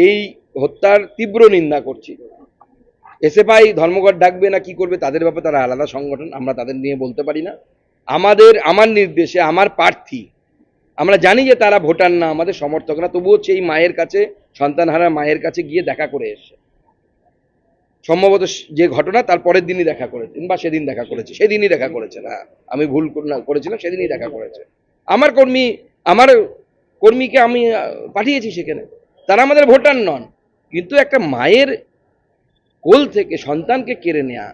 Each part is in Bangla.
এই হত্যার তীব্র নিন্দা করছি। এসএফআই ধর্মঘট ডাকবে না, কি করবে, তাদের ব্যাপারে তারা আলাদা সংগঠন, আমরা তাদের নিয়ে বলতে পারি না। আমাদের, আমার নির্দেশে, আমার প্রার্থী, আমরা জানি যে তারা ভোটার না, আমাদের সমর্থক না তবুও সেই মায়ের কাছে, সন্তানহারা মায়ের কাছে গিয়ে দেখা করে এসে সম্ভবত যে ঘটনা, তার পরের দিনই দেখা করেছেন বা সেদিন দেখা করেছে, সেদিনই দেখা করেছেন হ্যাঁ আমি ভুল না- করেছিলাম, সেদিনই দেখা করেছে। আমার কর্মী, আমার কর্মীকে আমি পাঠিয়েছি সেখানে। তারা আমাদের ভোটার নন। কিন্তু একটা মায়ের কোল থেকে সন্তানকে কেড়ে নেওয়া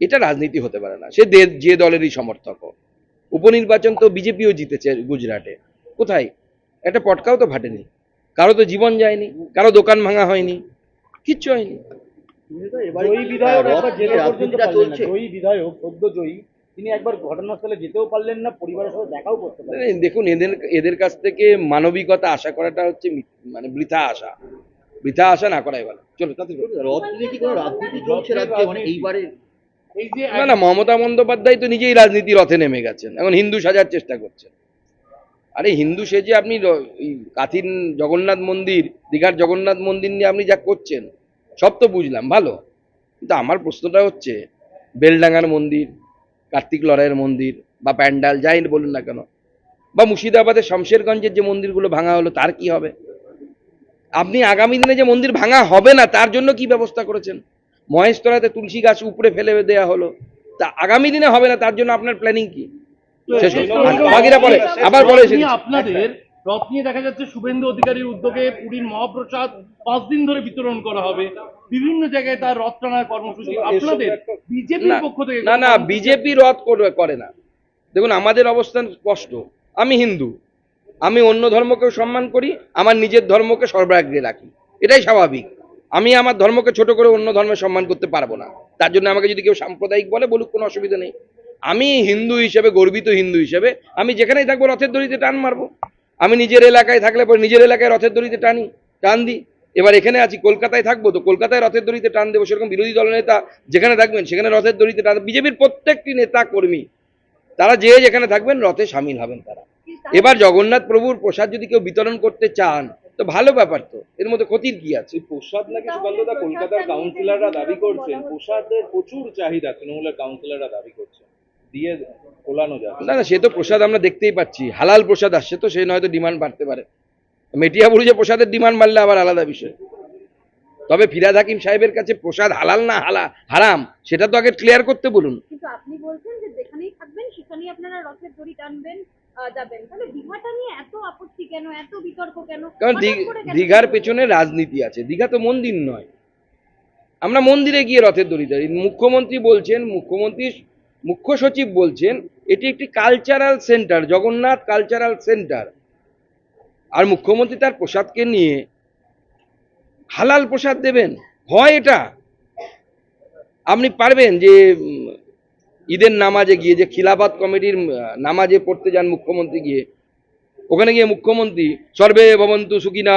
এটা রাজনীতি হতে পারে না। সে যে দলেরই সমর্থক উপনির্বাচন তো বিজেপিও জিতেছে গুজরাটে। কোথায়? একটা পটকাও তো ফাটেনি। কারও তো জীবন যায়নি, কারও দোকান ভাঙা হয়নি, কিচ্ছু হয়নি। বিধায়ক নিয়ে তিনি একবার ঘটনাস্থলে যেতেও পারলেন না পরিবারের সাথে দেখাও করতে পারলেন দেখুন এদের এদের কাছ থেকে মানবিকতা আশা করাটা হচ্ছে মানে বৃথা আশা। বৃথা আশা না করাই ভালো। চলো তাতে মানে এইবারে না না মমতা বন্দ্যোপাধ্যায় তো নিজেই রাজনীতি রথে নেমে গেছেন। এখন হিন্দু সাজার চেষ্টা করছেন। আরে হিন্দু সেজে আপনি কাথিন জগন্নাথ মন্দির দীঘার জগন্নাথ মন্দির নিয়ে আপনি যা করছেন সব তো বুঝলাম ভালো। কিন্তু আমার প্রশ্নটা হচ্ছে বেলডাঙ্গার মন্দির কার্তিক লড়াইয়ের মন্দির বা প্যান্ডাল যাই বলুন না কেন। বা মুর্শিদাবাদের শমশেরগঞ্জের যে মন্দিরগুলো ভাঙা হলো তার কি হবে? আপনি আগামী দিনে যে মন্দির ভাঙা হবে না তার জন্য কি ব্যবস্থা করেছেন? মহেশতলাতে তুলসী গাছ উপরে ফেলে দেওয়া হলো তা আগামী দিনে হবে না তার জন্য আপনার প্ল্যানিং কি? আবার বলে আপনাদের রথ নিয়ে দেখা যাচ্ছে শুভেন্দু অধিকারীর উদ্যোগে পুরীর মহাপ্রসাদ পাঁচ দিন ধরে বিতরণ করা হবে। বিভিন্ন জায়গায় তার রথ টানার কর্মসূচি। আপনাদের বিজেপির পক্ষ থেকে না না বিজেপি করে করে না। দেখুন আমাদের অবস্থান স্পষ্ট। আমি হিন্দু। আমি অন্য ধর্মকেও সম্মান করি আমার নিজের ধর্মকে সর্বাগ্রে রাখি। এটাই স্বাভাবিক। আমি আমার ধর্মকে ছোট করে অন্য ধর্মের সম্মান করতে পারব না। তার জন্য আমাকে যদি কেউ সাম্প্রদায়িক বলে বলুক কোনো অসুবিধা নেই। আমি হিন্দু হিসেবে গর্বিত হিন্দু হিসেবে আমি যেখানেই থাকব রথের দড়িতে টান মারবো। আমি নিজের এলাকায় থাকলে পরে নিজের এলাকায় রথের দড়িতে টানি, টান দিই। এবার এখানে আছি, কলকাতায় থাকব তো কলকাতায় রথের দড়িতে টান দেবো, সেরকম বিরোধী দল নেতা যেখানে থাকবেন, সেখানে রথের দড়িতে টান বিজেপির প্রত্যেকটি নেতা কর্মী, তারা যে যেখানে থাকবেন, রথে সামিল হবেন তারা। এবার জগন্নাথ প্রভুর প্রসাদ যদি কেউ বিতরণ করতে চান, তো ভালো ব্যাপার তো। এর মধ্যে ক্ষতির কি আছে? প্রসাদ নাকি সুকান্তদা কলকাতার কাউন্সিলররা দাবি করছেন? প্রসাদের প্রচুর চাহিদা, তৃণমূলের কাউন্সিলররা দাবি করছেন। দিয়ে কোলানো না না সে তো প্রসাদ আমরা দেখতেই পাচ্ছি। হালাল প্রসাদ আসছে তো সে নয়তো ডিমান্ড বাড়তে পারে। মেটিয়াবুরু যে প্রসাদের ডিমান্ড বাড়লে আবার আলাদা বিষয়। তবে ফিরাদ হাকিম সাহেবের কাছে প্রসাদ হালাল না হালা হারাম সেটা তো আগে ক্লিয়ার করতে বলুন। কিন্তু আপনি বলছেন যে যেখানেই থাকবেন সেখানেই আপনারা রথের দড়ি টানবেন আহ, যাবেন। তাহলে দীঘাটা নিয়ে এত আপত্তি কেন এত বিতর্ক কেন? কারণ? দীঘার পেছনে রাজনীতি আছে। দীঘা তো মন্দির নয়। আমরা মন্দিরে গিয়ে রথের দড়ি ধরি মুখ্যমন্ত্রী বলছেন মুখ্যমন্ত্রী মুখ্য সচিব বলছেন, এটি একটি cultural centre Jagannath cultural centre আর মুখ্যমন্ত্রী তার প্রসাদকে নিয়ে হালাল প্রসাদ দেবেন। হয় এটা। আপনি পারবেন যে ঈদের নামাজে গিয়ে, যে খিলাফত কমিটির নামাজে পড়তে যান মুখ্যমন্ত্রী গিয়ে, ওখানে গিয়ে মুখ্যমন্ত্রী, সর্বে ভবন্তু সুখিনা